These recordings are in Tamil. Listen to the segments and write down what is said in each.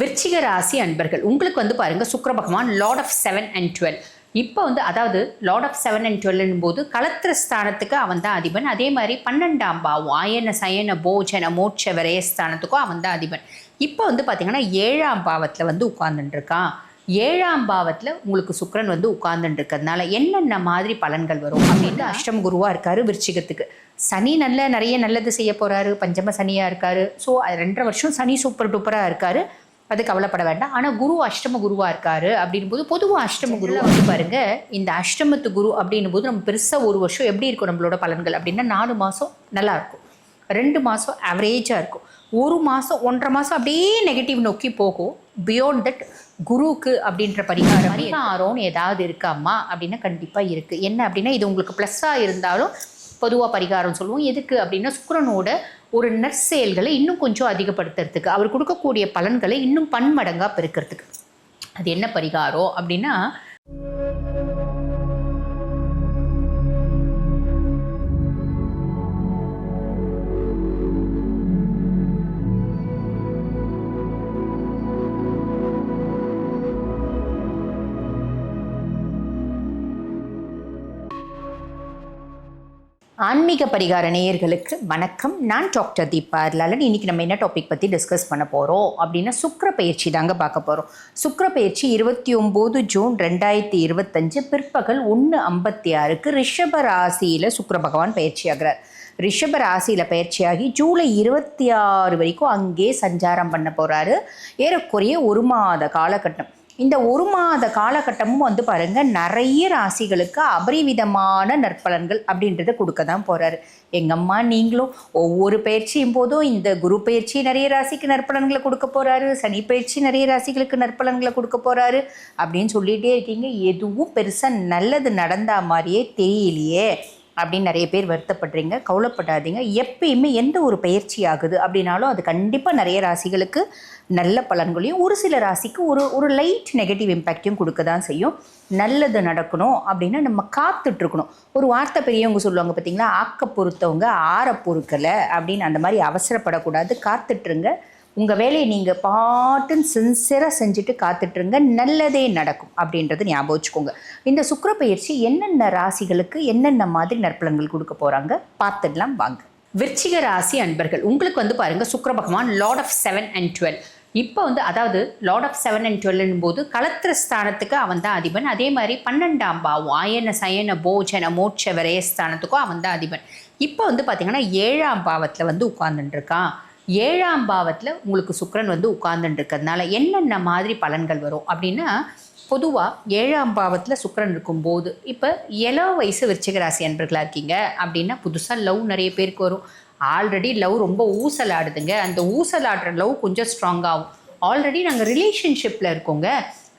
விருச்சிக ராசி அன்பர்கள் உங்களுக்கு வந்து பாருங்க சுக்கர பகவான் lord of seven and twelve இப்போ வந்து அதாவது லார்ட் ஆஃப் செவன் அண்ட் டுவெல்னும் போது களத்திர ஸ்தானத்துக்கு அவன் தான் அதிபன். அதே மாதிரி பன்னெண்டாம் பாவம் ஆயன சயன போஜன மோட்ச விரயஸ்தானத்துக்கும் அவன் தான் அதிபன். இப்போ வந்து பார்த்தீங்கன்னா ஏழாம் பாவத்தில் வந்து உட்கார்ந்துட்டுருக்கான். ஏழாம் பாவத்தில் உங்களுக்கு சுக்கரன் வந்து உட்கார்ந்துட்டு என்னென்ன மாதிரி பலன்கள் வரும் அப்படின்னு அஷ்டம் குருவாக இருக்கார் விருச்சிகத்துக்கு. சனி நல்ல நிறைய நல்லது செய்ய போகிறாரு பஞ்சம சனியாக இருக்காரு. ஸோ ரெண்டரை வருஷம் சனி சூப்பர் டூப்பராக இருக்காரு. அது கவலைப்பட வேண்டாம். ஆனால் குரு அஷ்டம குருவா இருக்காரு அப்படின் போது பொதுவாக அஷ்டம குரு வந்து பாருங்க இந்த அஷ்டமத்து குரு அப்படின்னும் போது நம்ம பெருசாக ஒரு வருஷம் எப்படி இருக்கும் நம்மளோட பலன்கள் அப்படின்னா நாலு மாதம் நல்லா இருக்கும். ரெண்டு மாதம் ஆவரேஜாக இருக்கும். ஒரு மாதம் ஒன்றரை மாதம் அப்படியே நெகட்டிவ் நோக்கி போகும். பியாண்ட் தட் குருவுக்கு அப்படின்ற பரிகாரம் பரிகாரம்னு ஏதாவது இருக்காம்மா அப்படின்னா கண்டிப்பாக இருக்குது என்ன அப்படின்னா இது உங்களுக்கு ப்ளஸ்ஸாக இருந்தாலும் பொதுவாக பரிகாரம் சொல்லுவோம். எதுக்கு அப்படின்னா சுக்கரனோட ஒரு நற்செயல்களை இன்னும் கொஞ்சம் அதிகப்படுத்துறதுக்கு அவர் கொடுக்கக்கூடிய பலன்களை இன்னும் பன்மடங்காக பெருக்கிறதுக்கு. அது என்ன பரிகாரம் அப்படின்னா ஆன்மீக பரிகார நேயர்களுக்கு வணக்கம். நான் டாக்டர் தீபா லலன் இன்னைக்கு நம்ம என்ன டாபிக் பற்றி டிஸ்கஸ் பண்ண போகிறோம் அப்படின்னா சுக்கர பயிற்சி தாங்க பார்க்க போகிறோம் சுக்கர பயிற்சி இருபத்தி ஒம்பது ஜூன் ரெண்டாயிரத்தி இருபத்தஞ்சு பிற்பகல் ஒன்று ஐம்பத்தி ஆறுக்கு ரிஷப ராசியில் சுக்கர பகவான் பயிற்சி ஆகிறார். ரிஷப ராசியில் பயிற்சியாகி ஜூலை இருபத்தி ஆறு வரைக்கும் அங்கே சஞ்சாரம் பண்ண போகிறாரு ஏறக்குறைய ஒரு மாத காலகட்டம். இந்த ஒரு மாத காலகட்டமும் வந்து பாருங்க நிறைய ராசிகளுக்கு அபரிவிதமான நற்பலன்கள் அப்படின்றத கொடுக்க தான் போறாரு. எங்கம்மா நீங்களும் ஒவ்வொரு பயிற்சியும் போதும் இந்த குரு பயிற்சி நிறைய ராசிக்கு நற்பலன்களை கொடுக்க போறாரு சனி பயிற்சி நிறைய ராசிகளுக்கு நற்பலன்களை கொடுக்க போறாரு அப்படின்னு சொல்லிட்டே இருக்கீங்க. எதுவும் பெருசா நல்லது நடந்தா மாதிரியே தெரியலையே. அப்படின்னு நிறைய பேர் வருத்தப்படுறீங்க கவலைப்படாதீங்க. எப்பயுமே எந்த ஒரு பயிற்சி ஆகுது அப்படின்னாலும் அது கண்டிப்பாக நிறைய ராசிகளுக்கு நல்ல பலன்களையும் ஒரு சில ராசிக்கு ஒரு ஒரு லைட் நெகட்டிவ் இம்பேக்டையும் கொடுக்க தான் செய்யும். நல்லது நடக்கணும் அப்படின்னா நம்ம காத்துட்ருக்கணும். ஒரு வார்த்தை பெரியவங்க சொல்லுவாங்க பார்த்தீங்களா ஆக்க பொறுத்தவங்க ஆற பொறுக்கலை அப்படின்னு அந்த மாதிரி அவசரப்படக்கூடாது. காத்துட்ருங்க. உங்கள் வேலையை நீங்கள் பாட்டுன்னு சின்சியராக செஞ்சுட்டு காத்துட்ருங்க நல்லதே நடக்கும் அப்படின்றது ஞாபகம் வச்சுக்கோங்க. இந்த சுக்கிர பயிற்சி என்னென்ன ராசிகளுக்கு என்னென்ன மாதிரி நற்பலன்கள் கொடுக்க போகிறாங்க பார்த்துடலாம் வாங்க. விருச்சிக ராசி அன்பர்கள் உங்களுக்கு வந்து பாருங்கள் சுக்கர பகவான் lord of seven and twelve இப்போ வந்து அதாவது லார்ட் ஆஃப் செவன் அண்ட் டுவெல்னும் போது களத்திர ஸ்தானத்துக்கு அவன் தான் அதிபன். அதே மாதிரி பன்னெண்டாம் பாவம் ஆயன சயன போஜன மோட்ச விரயஸ்தானத்துக்கும் அவன் தான் அதிபன். இப்போ வந்து பார்த்திங்கன்னா ஏழாம் பாவத்தில் வந்து உட்கார்ந்துட்டுருக்கான் ஏழாம் பாவத்தில் உங்களுக்கு சுக்கரன் வந்து உட்கார்ந்துட்டு இருக்கிறதுனால என்னென்ன மாதிரி பலன்கள் வரும் அப்படின்னா பொதுவாக ஏழாம் பாவத்தில் சுக்கரன் இருக்கும்போது இப்போ இள வயசு விருச்சிக ராசி அன்பர்களாக இருக்கீங்க அப்படின்னா புதுசாக லவ் நிறைய பேருக்கு வரும். ஆல்ரெடி லவ் ரொம்ப ஊசலாடுதுங்க. அந்த ஊசலாடுற லவ் கொஞ்சம் ஸ்ட்ராங்காகும் ஆல்ரெடி நாங்கள் ரிலேஷன்ஷிப்பில் இருக்கோங்க.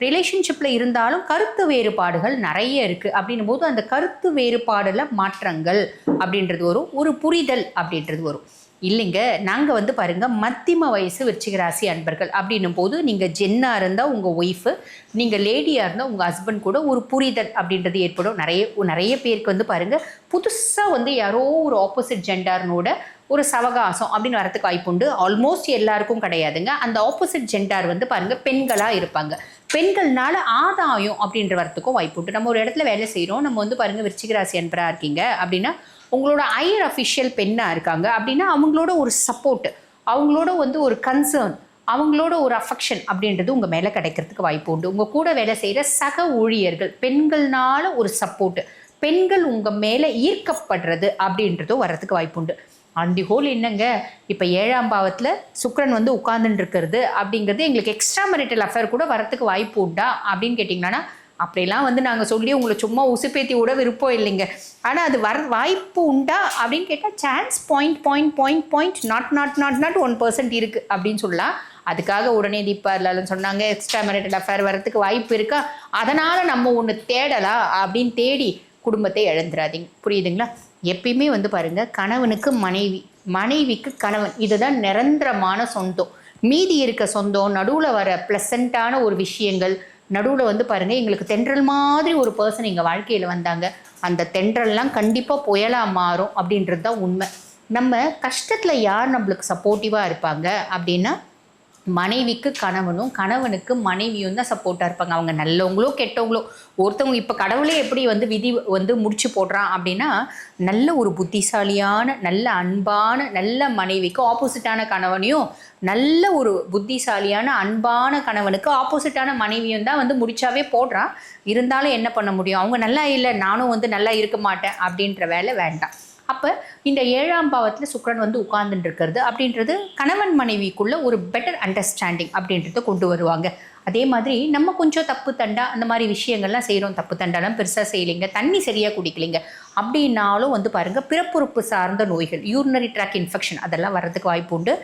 ரிலேஷன்ஷிப்பில் இருந்தாலும் கருத்து வேறுபாடுகள் நிறைய இருக்குது அப்படின்னும் போது அந்த கருத்து வேறுபாடில் மாற்றங்கள் அப்படின்றது வரும். ஒரு புரிதல் அப்படின்றது வரும். இல்லைங்க நாங்கள் வந்து பாருங்கள் மத்திம வயசு விருச்சிகராசி அன்பர்கள் அப்படின்னும் போது நீங்கள் ஜென்னாக இருந்தால் உங்கள் ஒய்ஃபு நீங்கள் லேடியாக இருந்தால் உங்கள் ஹஸ்பண்ட் கூட ஒரு புரிதல் அப்படின்றது ஏற்படும். நிறைய நிறைய பேருக்கு வந்து பாருங்கள் புதுசாக வந்து யாரோ ஒரு ஆப்போசிட் ஜெண்டார்னோட ஒரு சவகாசம் அப்படின்னு வரதுக்கு வாய்ப்புண்டு ஆல்மோஸ்ட் எல்லாருக்கும் கிடையாதுங்க. அந்த ஆப்போசிட் ஜெண்டார் வந்து பாருங்கள் பெண்களாக இருப்பாங்க. பெண்கள்னால ஆதாயம் அப்படின்ற வரத்துக்கும் வாய்ப்புண்டு நம்ம ஒரு இடத்துல வேலை செய்கிறோம் நம்ம வந்து பாருங்கள் விருச்சிகராசி அன்பராக இருக்கீங்க அப்படின்னா உங்களோட ஹையர் அஃபிஷியல் பெண்ணாக இருக்காங்க அப்படின்னா அவங்களோட ஒரு சப்போர்ட் அவங்களோட வந்து ஒரு கன்சர்ன் அவங்களோட ஒரு அஃபெக்ஷன் அப்படின்றது உங்கள் மேலே கிடைக்கிறதுக்கு வாய்ப்பு உண்டு. உங்கள் கூட வேலை செய்கிற சக ஊழியர்கள் பெண்கள்னால ஒரு சப்போர்ட் பெண்கள் உங்கள் மேலே ஈர்க்கப்படுறது அப்படின்றதும் வர்றதுக்கு வாய்ப்பு உண்டு. அண்டி ஹோல் என்னங்க? இப்போ ஏழாம் பாவத்தில் சுக்கரன் வந்து உட்கார்ந்துட்டு இருக்கிறது அப்படிங்கிறது எங்களுக்கு எக்ஸ்ட்ரா மெரிட்டல் அஃபேர் கூட வரத்துக்கு வாய்ப்பு உண்டா அப்படின்னு கேட்டிங்கன்னா அப்படிலாம் வந்து நாங்கள் சொல்லி உங்களை சும்மா உசுப்பேத்தி விட விருப்பம் இல்லைங்க. ஆனால் அது வர வாய்ப்பு உண்டா அப்படின்னு கேட்டால் chance point point point point nought nought nought nought one percent இருக்குது அப்படின்னு சொல்லலாம் அதுக்காக உடனே தீபா இல்லாலும் சொன்னாங்க எக்ஸ்ட்ரா மேரிட்டல் அஃபேர் வரத்துக்கு வாய்ப்பு இருக்கா? அதனால் நம்ம ஒன்று தேடலாம் அப்படின்னு தேடி குடும்பத்தை இழந்துடாதீங்க புரியுதுங்களா? எப்பயுமே வந்து பாருங்கள் கணவனுக்கு மனைவி மனைவிக்கு கணவன் இதுதான் நிரந்தரமான சொந்தம். மீதி இருக்க சொந்தம் நடுவில் வர ப்ளசண்ட்டான ஒரு விஷயங்கள் நடுவில் வந்து பாருங்கள் எங்களுக்கு தென்றல் மாதிரி ஒரு பர்சன் எங்கள் வாழ்க்கையில் வந்தாங்க. அந்த தென்றல்லாம் கண்டிப்பாக புயலாக மாறும் அப்படின்றது தான் உண்மை. நம்ம கஷ்டத்தில் யார் நம்மளுக்கு சப்போர்ட்டிவாக இருப்பாங்க அப்படின்னா மனைவிக்கு கணவனும் கணவனுக்கு மனைவியும் தான் சப்போர்ட்டாக இருப்பாங்க. அவங்க நல்லவங்களோ கெட்டவங்களோ ஒருத்தவங்க இப்போ கடவுளே எப்படி வந்து விதி வந்து முடிச்சு போடுறான் அப்படின்னா நல்ல ஒரு புத்திசாலியான நல்ல அன்பான நல்ல மனைவிக்கு ஆப்போசிட்டான கணவனையும் நல்ல ஒரு புத்திசாலியான அன்பான கணவனுக்கு ஆப்போசிட்டான மனைவியும் தான் வந்து முடிச்சாவே போடுறான். இருந்தாலும் என்ன பண்ண முடியும்? அவங்க நல்லா இல்லை நானும் வந்து நல்லா இருக்க மாட்டேன் அப்படின்ற வேலை வேண்டாம். அப்போ இந்த ஏழாம் பாவத்தில் சுக்கரன் வந்து உட்கார்ந்துட்டு இருக்கிறது அப்படின்றது கணவன் மனைவிக்குள்ள ஒரு பெட்டர் அண்டர்ஸ்டாண்டிங் அப்படின்றத கொண்டு வருவாங்க. அதே மாதிரி நம்ம கொஞ்சம் தப்பு தண்டா அந்த மாதிரி விஷயங்கள்லாம் செய்கிறோம் தப்பு தண்டாலாம் பெருசாக செய்யலைங்க தண்ணி சரியாக குடிக்கலைங்க அப்படின்னாலும் வந்து பாருங்கள் பிறப்புறுப்பு சார்ந்த நோய்கள் யூரினரி ட்ராக் இன்ஃபெக்ஷன் அதெல்லாம் வர்றதுக்கு வாய்ப்பு உண்டு.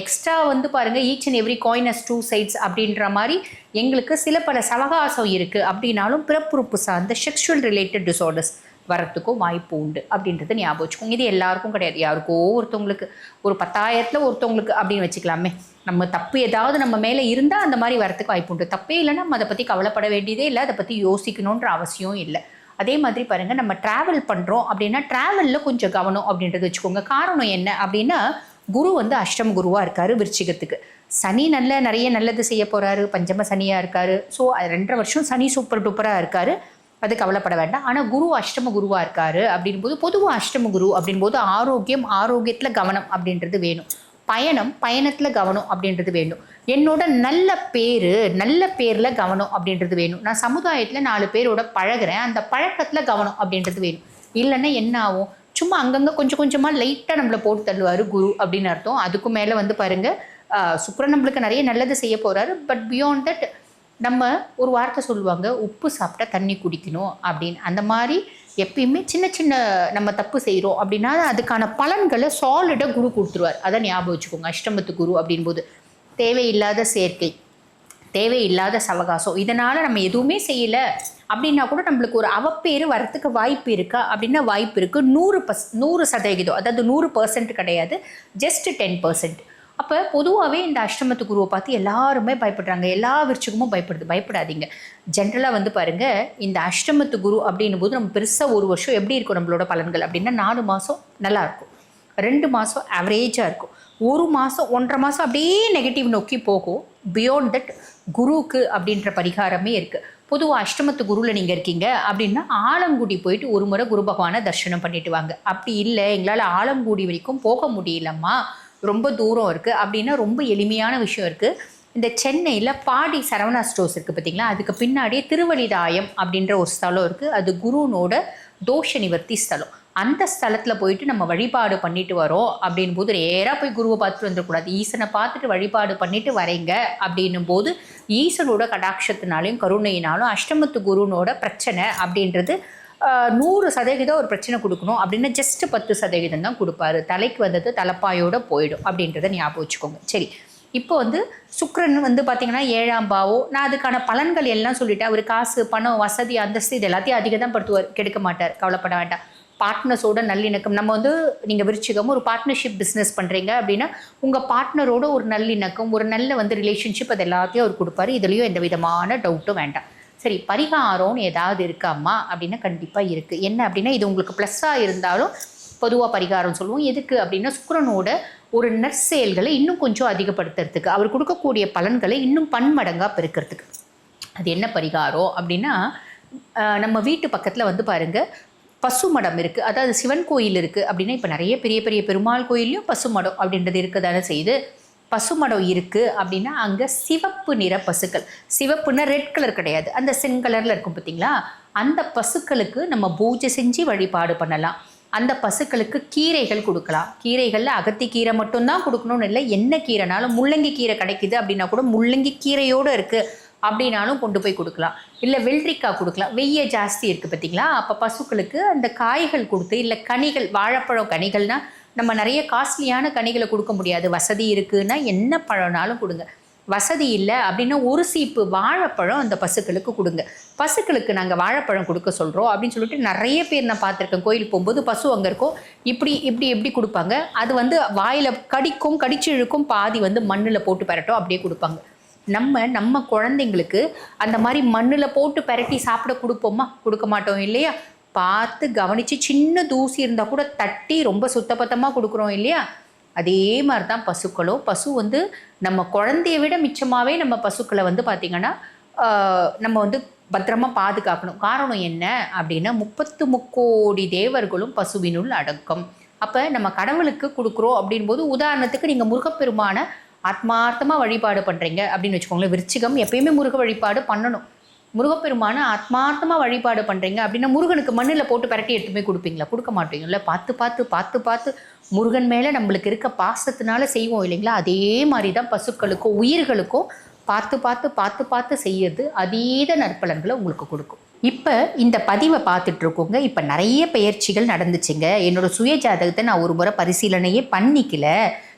எக்ஸ்ட்ரா வந்து பாருங்கள் each and every coins two sides அப்படின்ற மாதிரி எங்களுக்கு சில பல சவகாசம் இருக்குது அப்படின்னாலும் பிறப்புறுப்பு சார்ந்த செக்ஷுவல் ரிலேட்டட் டிசார்டர்ஸ் வரத்துக்கும் வாய்ப்பு உண்டு அப்படின்றத ஞாபகம் வச்சுக்கோங்க. இது எல்லாருக்கும் கிடையாது. யாருக்கோ ஒருத்தவங்களுக்கு ஒரு பத்தாயிரத்தில் ஒருத்தவங்களுக்கு அப்படின்னு வச்சுக்கலாமே. நம்ம தப்பு ஏதாவது நம்ம மேலே இருந்தால் அந்த மாதிரி வரத்துக்கு வாய்ப்பு உண்டு. தப்பே இல்லைன்னா நம்ம அதை பற்றி கவலைப்பட வேண்டியதே இல்லை. அதை பற்றி யோசிக்கணுன்ற அவசியம் இல்லை. அதே மாதிரி பாருங்கள் நம்ம ட்ராவல் பண்ணுறோம் அப்படின்னா ட்ராவலில் கொஞ்சம் கவனம் அப்படின்றது வச்சுக்கோங்க. காரணம் என்ன அப்படின்னா குரு வந்து அஷ்டம குருவாக இருக்காரு விருச்சிகத்துக்கு. சனி நல்ல நிறைய நல்லது செய்ய போகிறாரு பஞ்சம சனியாக இருக்காரு. ஸோ ரெண்டரை வருஷம் சனி சூப்பர் டூப்பராக இருக்காரு. அது கவலைப்பட வேண்டாம். ஆனால் குரு அஷ்டம குருவாக இருக்காரு அப்படின் போது பொதுவாக அஷ்டம குரு அப்படின் போது ஆரோக்கியம் ஆரோக்கியத்தில் கவனம் அப்படின்றது வேணும். பயணம் பயணத்தில் கவனம் அப்படின்றது வேணும் என்னோட நல்ல பேர் நல்ல பேரில் கவனம் அப்படின்றது வேணும். நான் சமுதாயத்தில் நாலு பேரோட பழகுறேன். அந்த பழக்கத்தில் கவனம் அப்படின்றது வேணும். இல்லைன்னா என்ன ஆகும்? சும்மா அங்கங்கே கொஞ்சம் கொஞ்சமாக லைட்டாக நம்மளை போட்டு தள்ளுவார் குரு அப்படின்னு அர்த்தம். அதுக்கும் மேலே வந்து பாருங்கள் சுக்கரன் நம்மளுக்கு நிறைய நல்லது செய்ய போகிறாரு பட் பியாண்ட் தட் நம்ம ஒரு வார்த்தை சொல்லுவாங்க உப்பு சாப்பிட்டா தண்ணி குடிக்கணும் அப்படின்னு. அந்த மாதிரி எப்பயுமே சின்ன சின்ன நம்ம தப்பு செய்கிறோம் அப்படின்னா அதுக்கான பலன்களை சாலிடாக குரு கொடுத்துருவார். அதை ஞாபகம் வச்சுக்கோங்க அஷ்டமத்து குரு அப்படின்போது. தேவையில்லாத சேர்க்கை தேவையில்லாத சவகாசம் இதனால் நம்ம எதுவுமே செய்யலை அப்படின்னா கூட நம்மளுக்கு ஒரு அவப்பேர் வரத்துக்கு வாய்ப்பு இருக்கா அப்படின்னா வாய்ப்பு இருக்குது நூறு பஸ் நூறு சதவிகிதம் அதாவது நூறு பர்சன்ட் கிடையாது ஜஸ்ட் டென் பர்சன்ட் அப்போ பொதுவாகவே இந்த அஷ்டமத்து குருவை பார்த்து எல்லாருமே பயப்படுறாங்க. எல்லா விருச்சிகமும் பயப்படுது. பயப்படாதீங்க. ஜென்ரலாக வந்து பாருங்கள் இந்த அஷ்டமத்து குரு அப்படின்னும் போது நம்ம பெருசாக ஒரு வருஷம் எப்படி இருக்கும் நம்மளோட பலன்கள்? அப்படின்னா நாலு மாதம் நல்லாயிருக்கும் ரெண்டு மாதம் ஆவரேஜாக இருக்கும். ஒரு மாதம் ஒன்றரை மாதம் அப்படியே நெகட்டிவ் நோக்கி போகும். பியாண்ட் தட் குருவுக்கு அப்படின்ற பரிகாரமே இருக்குது பொதுவாக அஷ்டமத்து குருவில் நீங்கள் இருக்கீங்க அப்படின்னா ஆலங்குடி போயிட்டு ஒரு முறை குரு பகவானை தர்ஷனம் பண்ணிட்டு வாங்க. அப்படி இல்லை. எங்களால் ஆலங்குடி வரைக்கும் போக முடியலம்மா. ரொம்ப தூரம் இருக்குது அப்படின்னா ரொம்ப எளிமையான விஷயம் இருக்குது இந்த சென்னையில் பாடி சரவணா ஸ்டோர்ஸ் இருக்குது பார்த்தீங்களா அதுக்கு பின்னாடியே திருவழிதாயம் அப்படின்ற ஒரு ஸ்தலம் இருக்குது அது குருனோட தோஷ நிவர்த்தி ஸ்தலம். அந்த ஸ்தலத்தில் போயிட்டு நம்ம வழிபாடு பண்ணிட்டு வரோம் அப்படின் போது நேராக போய் குருவை பார்த்துட்டு வந்துடக்கூடாது. ஈசனை பார்த்துட்டு வழிபாடு பண்ணிட்டு வரீங்க அப்படின்னும் போது ஈசனோட கடாட்சத்தினாலையும் கருணையினாலும் அஷ்டமத்து குருனோட பிரச்சனை அப்படின்றது நூறு சதவீதம் ஒரு பிரச்சனை கொடுக்கணும் அப்படின்னா ஜஸ்ட் பத்து சதவீதம் தான் கொடுப்பாரு. தலைக்கு வந்தது தலைப்பாயோட போயிடும் அப்படின்றத ஞாபகம் வச்சுக்கோங்க. சரி இப்போ வந்து சுக்ரன் வந்து பார்த்தீங்கன்னா ஏழாம் பாவோ நான் அதுக்கான பலன்கள் எல்லாம் சொல்லிட்டேன். அவர் காசு பணம் வசதி அந்தஸ்து இது எல்லாத்தையும் அதிகம் தான் படுத்துவார். கெடுக்க மாட்டார் கவலைப்பட வேண்டாம். பார்ட்னர்ஸோட நல்லிணக்கம். நம்ம வந்து நீங்கள் விருச்சிகம் ஒரு பார்ட்னர்ஷிப் பிஸ்னஸ் பண்ணுறீங்க அப்படின்னா உங்கள் பார்ட்னரோட ஒரு நல்லிணக்கம் ஒரு நல்ல வந்து ரிலேஷன்ஷிப் அது எல்லாத்தையும் அவர் கொடுப்பாரு. இதுலேயும் எந்த விதமான டவுட்டும் வேண்டாம். சரி பரிகாரம்னு ஏதாவது இருக்காம்மா? அப்படின்னா கண்டிப்பாக இருக்குது என்ன அப்படின்னா இது உங்களுக்கு ப்ளஸ்ஸாக இருந்தாலும் பொதுவாக பரிகாரம் சொல்லுவோம். எதுக்கு அப்படின்னா சுக்கிரனோட ஒரு நற்செயல்களை இன்னும் கொஞ்சம் அதிகப்படுத்துறதுக்கு அவர் கொடுக்கக்கூடிய பலன்களை இன்னும் பன்மடங்காக பெருக்கிறதுக்கு. அது என்ன பரிகாரம் அப்படின்னா நம்ம வீட்டு பக்கத்தில் வந்து பாருங்கள் பசுமடம் இருக்குது அதாவது சிவன் கோயில் இருக்குது அப்படின்னா இப்போ நிறைய பெரிய பெரிய பெருமாள் கோயில்லையும் பசுமடம் அப்படின்றது இருக்க தானே செய்யுது. பசுமடம் இருக்குது அப்படின்னா அங்கே சிவப்பு நிற பசுக்கள். சிவப்புன்னா ரெட் கலர் கிடையாது. அந்த செங்கலரில் இருக்கும் பார்த்தீங்களா அந்த பசுக்களுக்கு நம்ம பூஜை செஞ்சு வழிபாடு பண்ணலாம். அந்த பசுக்களுக்கு கீரைகள் கொடுக்கலாம். கீரைகளில் அகத்தி கீரை மட்டும்தான் கொடுக்கணும்னு இல்லை. என்ன கீரைனாலும் முள்ளங்கி கீரை கிடைக்குது அப்படின்னா கூட முள்ளங்கி கீரையோடு இருக்குது அப்படின்னாலும் கொண்டு போய் கொடுக்கலாம். இல்லை வெள்ளரிக்காய் கொடுக்கலாம். வெய்ய ஜாஸ்தி இருக்குது பார்த்தீங்களா அப்போ பசுக்களுக்கு அந்த காய்கள் கொடுத்து இல்லை கனிகள் வாழைப்பழம் கனிகள்னால் நம்ம நிறைய காஸ்ட்லியான கனிகளை கொடுக்க முடியாது. வசதி இருக்குன்னா என்ன பழம்னாலும் கொடுங்க. வசதி இல்லை அப்படின்னா ஒரு சீப்பு வாழைப்பழம் அந்த பசுக்களுக்கு கொடுங்க. பசுக்களுக்கு நாங்கள் வாழைப்பழம் கொடுக்க சொல்கிறோம் அப்படின்னு சொல்லிட்டு நிறைய பேர் நான் பார்த்துருக்கேன். கோயிலுக்கு போகும்போது பசு அங்கே இருக்கும். இப்படி இப்படி எப்படி கொடுப்பாங்க? அது வந்து வாயில் கடிக்கும் கடிச்சு இழுக்கும் பாதி வந்து மண்ணில் போட்டு பரட்டும் அப்படியே கொடுப்பாங்க. நம்ம நம்ம குழந்தைங்களுக்கு அந்த மாதிரி மண்ணில் போட்டு பரட்டி சாப்பிட கொடுப்போமா? கொடுக்க மாட்டோம் இல்லையா? பார்த்து கவனித்து சின்ன தூசி இருந்தால் கூட தட்டி ரொம்ப சுத்தபத்தமாக கொடுக்குறோம் இல்லையா? அதே மாதிரி தான் பசுக்களும். பசு வந்து நம்ம குழந்தைய விட மிச்சமாகவே நம்ம பசுக்களை வந்து பார்த்திங்கன்னா நம்ம வந்து பத்திரமா பாதுகாக்கணும். காரணம் என்ன அப்படின்னா முப்பத்து முக்கோடி தேவர்களும் பசுவினுள் அடக்கம். அப்போ நம்ம கடவுளுக்கு கொடுக்குறோம் அப்படின்போது உதாரணத்துக்கு நீங்கள் முருகப்பெருமான ஆத்மார்த்தமாக வழிபாடு பண்ணுறீங்க அப்படின்னு வச்சுக்கோங்களேன். விருச்சிகம் எப்பயுமே முருக வழிபாடு பண்ணணும். முருகப்பெருமான ஆத்மார்த்தமாக வழிபாடு பண்ணுறீங்க அப்படின்னா முருகனுக்கு மண்ணில் போட்டு பரட்டி எடுத்து போய் கொடுப்பீங்களா? கொடுக்க மாட்டீங்கல்ல? பார்த்து பார்த்து பார்த்து பார்த்து முருகன் மேலே நம்மளுக்கு இருக்க பாசத்தினால செய்வோம் இல்லைங்களா? அதே மாதிரி தான் பசுக்களுக்கும் உயிர்களுக்கும் பார்த்து பார்த்து பார்த்து பார்த்து செய்யறது அதீத நற்பலன்களை உங்களுக்கு கொடுக்கும். இப்போ இந்த பதிவை பார்த்துட்டு இருக்கோங்க. இப்போ நிறைய பயிற்சிகள் நடந்துச்சுங்க. என்னோட சுய ஜாதகத்தை நான் ஒரு முறை பரிசீலனையே பண்ணிக்கல.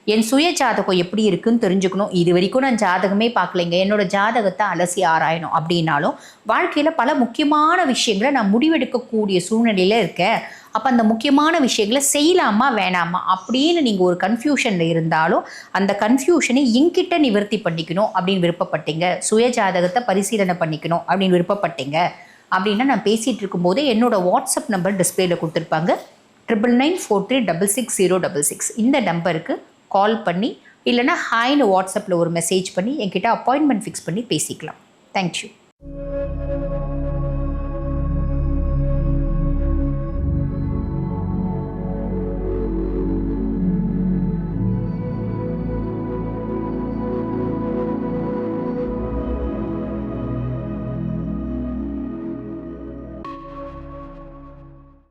என் சுய ஜாதகம் எப்படி இருக்குன்னு தெரிஞ்சுக்கணும். இது வரைக்கும் நான் ஜாதகமே பார்க்கலைங்க. என்னோட ஜாதகத்தை அலசி ஆராயணும் அப்படின்னாலும் வாழ்க்கையில் பல முக்கியமான விஷயங்களை நான் முடிவெடுக்கக்கூடிய சூழ்நிலையில் இருக்கேன். அப்போ அந்த முக்கியமான விஷயங்களை செய்யலாமா வேணாமா? அப்படின்னு நீங்கள் ஒரு கன்ஃபியூஷனில் இருந்தாலும் அந்த கன்ஃபியூஷனை என்கிட்ட நிவர்த்தி பண்ணிக்கணும் அப்படின்னு விருப்பப்பட்டீங்க. சுய ஜாதகத்தை பரிசீலனை பண்ணிக்கணும் அப்படின்னு விருப்பப்பட்டீங்க. அப்படின்னா நான் பேசிகிட்டு இருக்கும்போதே என்னோடய வாட்ஸ்அப் நம்பர் டிஸ்பிளேயில் கொடுத்துருப்பாங்க. Triple nine four three double six zero double six இந்த நம்பருக்கு கால் பண்ணி இல்லைன்னா ஹாய்னு வாட்ஸ்அப்பில் ஒரு மெசேஜ் பண்ணி என்கிட்ட அப்பாயின்மெண்ட் ஃபிக்ஸ் பண்ணி பேசிக்கலாம். தேங்க்யூ